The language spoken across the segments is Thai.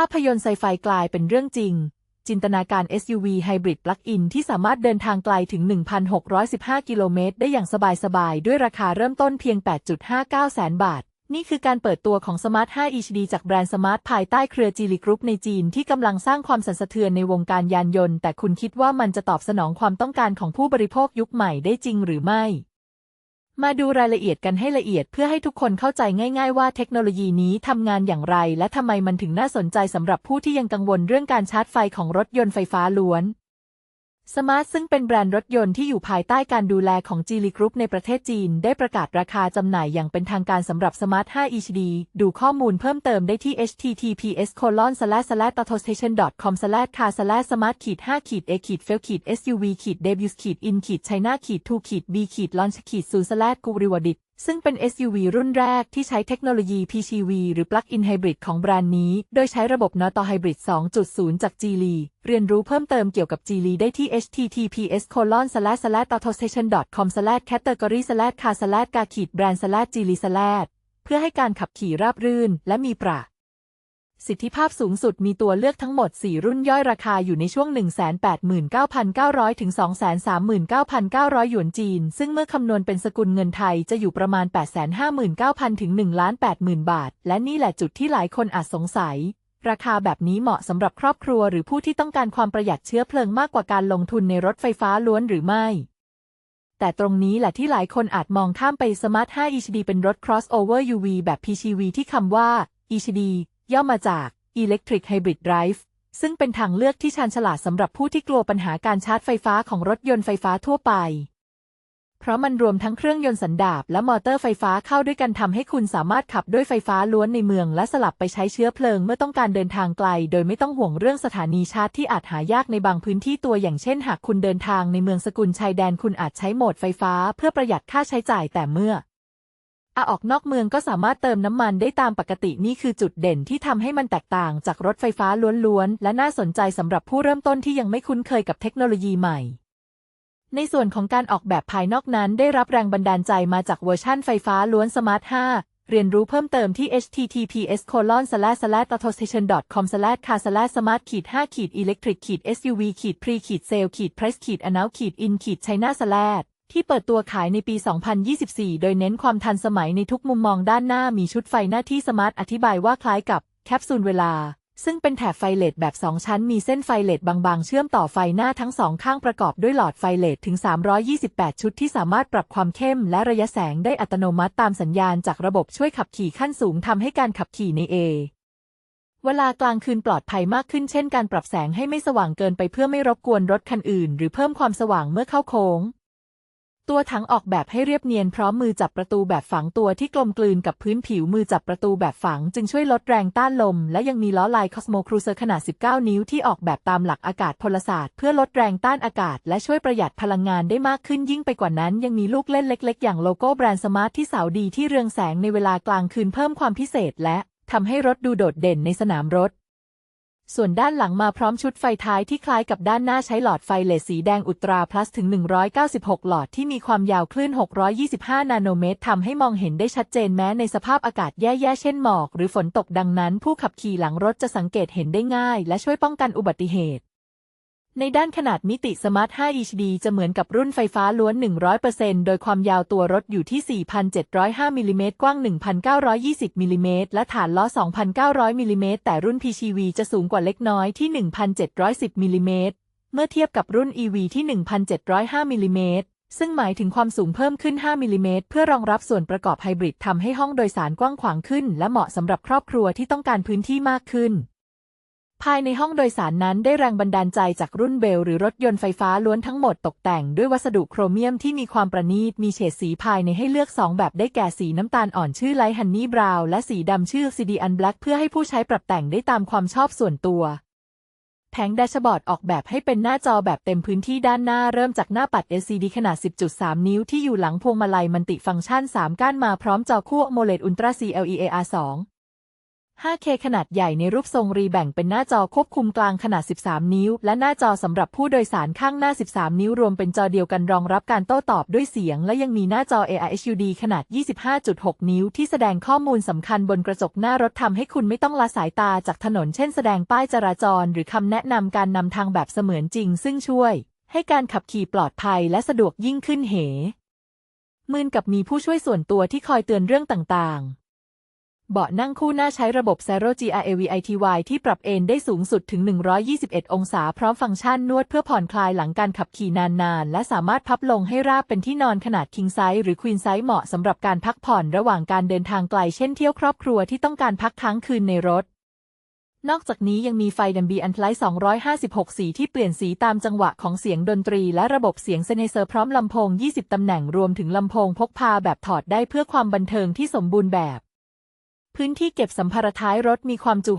ภาพยนตร์ไซไฟกลายเป็นเรื่องจริง จินตนาการ SUV Hybrid Plug-in ที่สามารถเดินทางไกลถึง 1,615 กิโลเมตรได้อย่างสบายๆ ด้วยราคาเริ่มต้นเพียง 8.59 แสนบาท นี่คือการเปิดตัวของ Smart 5 HD จากแบรนด์ Smart ภายใต้เครือ Geely Group ในจีนที่กำลังสร้างความสั่นสะเทือนในวงการยานยนต์ แต่คุณคิดว่ามันจะตอบสนองความต้องการของผู้บริโภคยุคใหม่ได้จริงหรือไม่ มาดูรายละเอียดกันให้ละเอียดเพื่อให้ทุกคนเข้าใจง่าย ๆ ว่าเทคโนโลยีนี้ทำงานอย่างไร และทำไมมันถึงน่าสนใจสำหรับผู้ที่ยังกังวลเรื่องการชาร์จไฟของรถยนต์ไฟฟ้าล้วน สมาร์ทซึ่งเป็นแบรนด์รถยนต์ที่อยู่ภายใต้การดูแลของ Geely Group ในประเทศจีน ได้ประกาศราคาจำหน่ายอย่างเป็นทางการสำหรับ Smart 5 HD ดูข้อมูลเพิ่มเติมได้ที่ https colon slash slash autostation com slash car s l a s m a r t 5 a f e l suv debut in china 2 b launch 0 s l a s g u r i w a d i t ซึ่งเป็น SUV รุ่นแรกที่ใช้เทคโนโลยี PHEV หรือ Plug-in Hybrid ของแบรนด์นี้ โดยใช้ระบบ Noto Hybrid 2.0 จาก Geely เรียนรู้เพิ่มเติมเกี่ยวกับ Geely ได้ที่ https colon slash slash autostation com slash category slash car slash car brand slash geely slash เพื่อให้การขับขี่ราบรื่นและมีประ สิทธิภาพสูงสุดมีตัวเลือกทั้งหมด 4 รุ่นย่อยราคาอยู่ในช่วง 189,900 ถึง 239,900 หยวนจีน ซึ่งเมื่อคำนวณเป็นสกุลเงินไทยจะอยู่ประมาณ 859,000 ถึง 1,80,000 บาท และนี่แหละจุดที่หลายคนอาจสงสัย ราคาแบบนี้เหมาะสำหรับครอบครัวหรือผู้ที่ต้องการความประหยัดเชื้อเพลิงมากกว่าการลงทุนในรถไฟฟ้าล้วนหรือไม่แต่ตรงนี้แหละที่หลายคนอาจมองข้ามไป Smart 5 HD เป็นรถ crossover UV แบบ PHEV ที่คำว่า HD ย่อมาจาก Electric Hybrid Drive ซึ่งเป็นทางเลือกที่ชาญฉลาดสำหรับผู้ที่กลัวปัญหาการชาร์จไฟฟ้าของรถยนต์ไฟฟ้าทั่วไป เพราะมันรวมทั้งเครื่องยนต์สันดาปและมอเตอร์ไฟฟ้าเข้าด้วยกันทำให้คุณสามารถขับด้วยไฟฟ้าล้วนในเมือง และสลับไปใช้เชื้อเพลิงเมื่อต้องการเดินทางไกล โดยไม่ต้องห่วงเรื่องสถานีชาร์จที่อาจหายากในบางพื้นที่ตัวอย่างเช่น หากคุณเดินทางในเมืองสกุลชายแดนคุณอาจใช้โหมดไฟฟ้า เพื่อประหยัดค่าใช้จ่ายแต่เมื่อ อาออกนอกเมืองก็สามารถเติมน้ำมันได้ตามปกตินี่คือจุดเด่นที่ทำให้มันแตกต่างจากรถไฟฟ้าล้วนๆ และน่าสนใจสำหรับผู้เริ่มต้นที่ยังไม่คุ้นเคยกับเทคโนโลยีใหม่ ในส่วนของการออกแบบภายนอกนั้น ได้รับแรงบันดาลใจมาจากเวอร์ชั่นไฟฟ้าล้วน Smart 5เรียนรู้เพิ่มเติมที่ https colon slash slash autostation com slash car slash smart ขีด5ขีด electric ขีด suv ขีด pre ขีด sale ขีด price ขีด announce ขีด in ขีด china slash ที่เปิดตัวขายในปี 2024 โดยเน้นความทันสมัยในทุกมุมมองด้านหน้ามีชุดไฟหน้าที่สมาร์ทอธิบายว่าคล้ายกับแคปซูลเวลา ซึ่งเป็นแถบไฟเลดแบบ 2 ชั้น มีเส้นไฟเลดบางๆ เชื่อมต่อไฟหน้าทั้งสองข้างประกอบด้วยหลอดไฟเลดถึง 328 ชุดที่สามารถปรับความเข้มและระยะแสงได้อัตโนมัติตามสัญญาณจากระบบช่วยขับขี่ขั้นสูงทำให้การขับขี่ในเอเวลากลางคืนปลอดภัยมากขึ้นเช่นการปรับแสงให้ไม่สว่างเกินไปเพื่อไม่รบกวนรถคันอื่น หรือเพิ่มความสว่างเมื่อเข้าโค้ง ตัวถังออกแบบให้เรียบเนียนพร้อมมือจับประตูแบบฝังตัวที่กลมกลืนกับพื้นผิวมือจับประตูแบบฝัง จึงช่วยลดแรงต้านลม และยังมีล้อลายคอสโมครูเซอร์ขนาด 19 นิ้วที่ออกแบบตามหลักอากาศพลศาสตร์เพื่อลดแรงต้านอากาศ และช่วยประหยัดพลังงานได้มากขึ้นยิ่งไปกว่านั้น ยังมีลูกเล่นเล็ก ๆ อย่างโลโก้แบรนด์สมาร์ทที่สาวดีที่เรืองแสงในเวลากลางคืนเพิ่มความพิเศษ และทำให้รถดูโดดเด่นในสนามรถ ส่วนด้านหลังมาพร้อมชุดไฟท้ายที่คล้ายกับด้านหน้าใช้หลอดไฟเลสสีแดงอุตราพลัสถึง 196 หลอดที่มีความยาวคลื่น 625 นาโนเมตรทำให้มองเห็นได้ชัดเจนแม้ในสภาพอากาศแย่ๆ เช่นหมอก หรือฝนตกดังนั้น ผู้ขับขี่หลังรถจะสังเกตเห็นได้ง่าย และช่วยป้องกันอุบัติเหตุ ในด้านขนาดมิติสมาร์ท 5 HD จะเหมือนกับรุ่นไฟฟ้าล้วน 100%โดยความยาวตัวรถอยู่ที่ 4,705มิลิเมตรกว้าง 1,920มิลิเมตรและฐานล้อ 2,900มิลิเมตรแต่รุ่น PCV จะสูงกว่าเล็กน้อยที่ 1,710มิลิเมตรเมื่อเทียบกับรุ่น EV ที่ 1,705มิลิเมตรซึ่งหมายถึงความสูงเพิ่มขึ้น 5มิลิเมตรเพื่อรองรับส่วนประกอบไฮบริดทำให้ห้องโดยสารกว้างขวางขึ้น และเหมาะสำหรับครอบครัวที่ต้องการพื้นที่มากขึ้น ภายในห้องโดยสารนั้นได้แรงบันดาลใจจากรุ่นเบลหรือรถยนต์ไฟฟ้าล้วนทั้งหมดตกแต่งด้วยวัสดุโครเมียมที่มีความประณีต มีเฉดสีภายในให้เลือก 2 แบบได้แก่สีน้ำตาลอ่อนชื่อไลท์ฮันนี่บราวน์และสีดำชื่อซีดีอันแบล็กเพื่อให้ผู้ใช้ปรับแต่งได้ตามความชอบส่วนตัว แผงแดชบอร์ดออกแบบให้เป็นหน้าจอแบบเต็มพื้นที่ด้านหน้าเริ่มจากหน้าปัด LCD ขนาด 10.3 นิ้วที่อยู่หลังพวงมาลัยมันติฟังก์ชัน 3 ก้านมาพร้อมจอคู่ AMOLED Ultra CLEAR 2 5K ขนาดใหญ่ในรูปทรงรีแบ่งเป็นหน้าจอควบคุมกลางขนาด 13 นิ้ว และหน้าจอสำหรับผู้โดยสารข้างหน้า 13 นิ้วรวมเป็นจอเดียวกันรองรับการโต้ตอบด้วยเสียง และยังมีหน้าจอ AI HUD ขนาด 25.6 นิ้ว ที่แสดงข้อมูลสำคัญบนกระจกหน้ารถทำให้คุณไม่ต้องละสายตาจากถนนเช่นแสดงป้ายจราจร หรือคำแนะนำการนำทางแบบเสมือนจริง ซึ่งช่วย ให้การขับขี่ปลอดภัยและสะดวกยิ่งขึ้นเหมือนกับมีผู้ช่วยส่วนตัวที่คอยเตือนเรื่องต่างๆ เบาะนั่งคู่หน้าใช้ระบบ Zero GRAVITY ที่ปรับเอนได้สูงสุดถึง 121 องศา พร้อมฟังก์ชันนวดเพื่อผ่อนคลายหลังการขับขี่นานๆ และสามารถพับลงให้ราบเป็นที่นอนขนาด King Size หรือ Queen Size เหมาะสำหรับการพักผ่อนระหว่างการเดินทางไกล เช่นเที่ยวครอบครัวที่ต้องการพักค้างคืนในรถ นอกจากนี้ยังมีไฟดัมบีอันไลท์256 สีที่เปลี่ยนสีตามจังหวะของเสียงดนตรี และระบบเสียงเซนเซอร์พร้อมลำโพง 20 ตำแหน่งรวมถึงลำโพงพกพาแบบถอดได้เพื่อความบันเทิงที่สมบูรณ์แบบ พื้นที่เก็บสัมภาระท้ายรถมีความจุ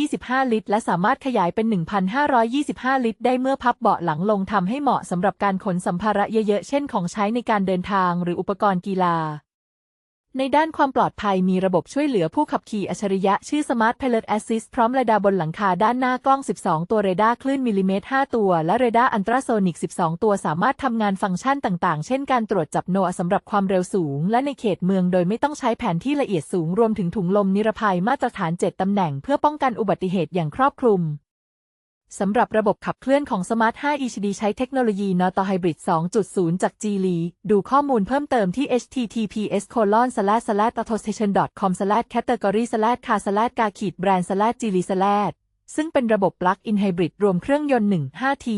625 ลิตร และสามารถขยายเป็น 1,525 ลิตร ได้เมื่อพับเบาะหลังลงทำให้เหมาะสำหรับการขนสัมภาระเยอะๆ เช่นของใช้ในการเดินทางหรืออุปกรณ์กีฬา ในด้านความปลอดภัยมีระบบช่วยเหลือผู้ขับขี่อัจฉริยะชื่อ Smart Pilot Assist พร้อมเรดาร์บนหลังคาด้านหน้ากล้อง 12 ตัวเรดาร์คลื่นมิลลิเมตร 5 ตัว และเรดาร์อันตราโซนิก 12 ตัวสามารถทำงานฟังก์ชันต่างๆ เช่นการตรวจจับโนอาสำหรับความเร็วสูง และในเขตเมืองโดยไม่ต้องใช้แผนที่ละเอียดสูงรวมถึงถุงลมนิรภัยมาตรฐาน 7 ตำแหน่ง เพื่อป้องกันอุบัติเหตุอย่างครอบคลุม สำหรับระบบขับเคลื่อนของ Smart 5 ECD ใช้เทคโนโลยี Noto Hybrid 2.0 จาก Geely ดูข้อมูลเพิ่มเติมที่ https colon slash slash autostation com slash category slash car slash car ขีด brand slash geely slash ซึ่งเป็นระบบ Plug-in Hybrid รวมเครื่องยนต์ 1 5T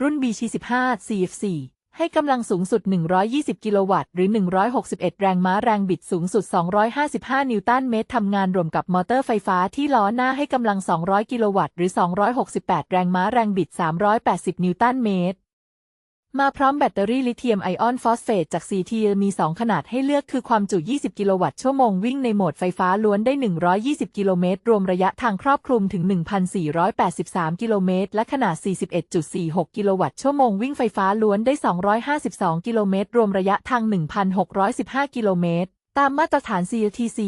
รุ่น BC15 CF4 ให้กำลังสูงสุด 120 กิโลวัตต์ หรือ 161 แรงม้าแรงบิดสูงสุด 255 นิวตันเมตร ทำงานรวมกับมอเตอร์ไฟฟ้าที่ล้อหน้าให้กำลัง 200 กิโลวัตต์ หรือ 268 แรงม้าแรงบิด 380 นิวตันเมตร มาพร้อมแบตเตอรี่ลิเธียมไอออนฟอสเฟตจาก CT มี 2 ขนาดให้เลือกคือความจุ 20 กิโลวัตต์ชั่วโมงวิ่งในโหมดไฟฟ้าล้วนได้ 120 กิโลเมตร รวมระยะทางครอบคลุมถึง 1,483 กิโลเมตร และขนาด 41.46 กิโลวัตต์ชั่วโมงวิ่งไฟฟ้าล้วนได้ 252 กิโลเมตร รวมระยะทาง 1,615 กิโลเมตร ตามมาตรฐาน CTC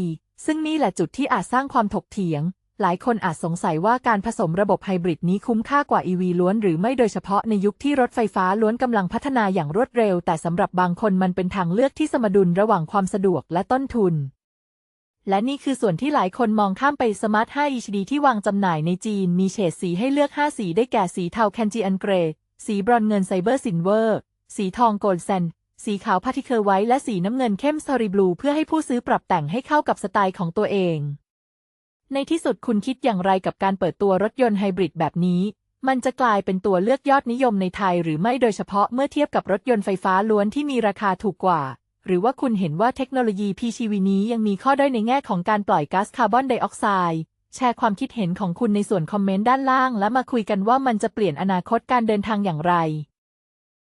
ซึ่งนี่แหละจุดที่อาจสร้างความถกเถียง หลายคนอาจสงสัยว่าการผสมระบบไฮบริดนี้คุ้มค่ากว่า EV ล้วนหรือไม่โดยเฉพาะในยุคที่รถไฟฟ้าล้วนกำลังพัฒนาอย่างรวดเร็ว แต่สำหรับบางคนมันเป็นทางเลือกที่สมดุลระหว่างความสะดวกและต้นทุน และนี่คือส่วนที่หลายคนมองข้ามไป Smart 5 HD ที่วางจำหน่ายในจีน มีเฉดสีให้เลือก 5 สีได้แก่สีเทาแคนจีอันเกรสีบรอนเงินไซเบอร์ซินเวอร์ สีทองโกลด์แซนสีขาวพาร์ติเคิลไวท์และสีน้ำเงินเข้มสตอรี่บลูเพื่อให้ผู้ซื้อปรับแต่งให้เข้ากับสไตล์ของตัวเอง ในที่สุดคุณคิดอย่างไรกับการเปิดตัวรถยนต์ไฮบริดแบบนี้ มันจะกลายเป็นตัวเลือกยอดนิยมในไทยหรือไม่โดยเฉพาะเมื่อเทียบกับรถยนต์ไฟฟ้าล้วนที่มีราคาถูกกว่า หรือว่าคุณเห็นว่าเทคโนโลยี PCV นี้ยังมีข้อด้อยในแง่ของการปล่อยก๊าซคาร์บอนไดออกไซด์ แชร์ความคิดเห็นของคุณในส่วนคอมเมนต์ด้านล่าง และมาคุยกันว่ามันจะเปลี่ยนอนาคตการเดินทางอย่างไร